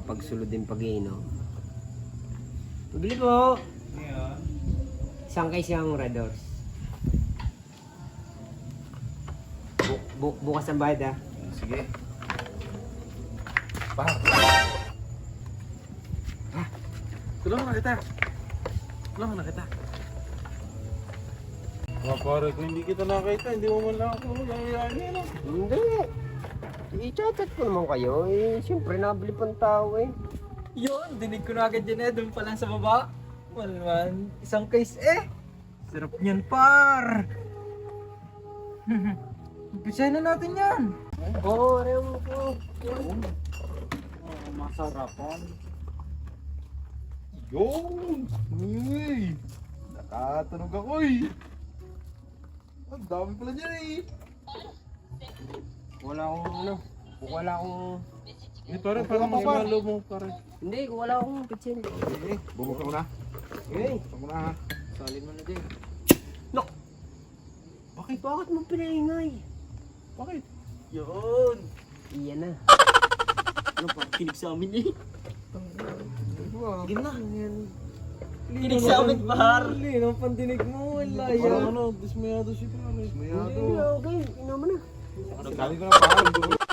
makapagsulod din pag-iinom. Bili po. Isang case yung Red Horse. Bu- bu- bukas ang bayad ah. Sige. Pa. Ha? Tulungan na kita. Tulungan na kita. Mga pare, kung hindi kita nakita, hindi mo man lang ako nangyayari, no? Hindi. I-chat ko naman kayo. Eh, siyempre nabili pang tao eh. Yun, dinig ko na agad yun eh, doon pa lang sa baba. Well man, isang case eh. Sarap niyan par. Umpisahin na natin yan. Oo, oh, mo po. masarapan. Yun! Uy! Nakatunog ako eh! Ang dami pala dyan eh! Wala akong ano. Kung wala akong... Eh, pare, parang masimalo mo, pare. Hindi, kung wala akong pitsin. Eh, bubuksan ko na. Okay. Bubuksan ko na ha. Salin mo na din. Look! Bakit? Bakit mo pinaingay? Bakit? Yun. Iyan na. Ano pa, kinig sa amin eh. Sige na. Kinig sa amin par. Lino, pandinig mo, wala Parang ano, dismayado si pare. Dismayado. Hindi, okay. Ino mo na. Nagsabi ko na pare,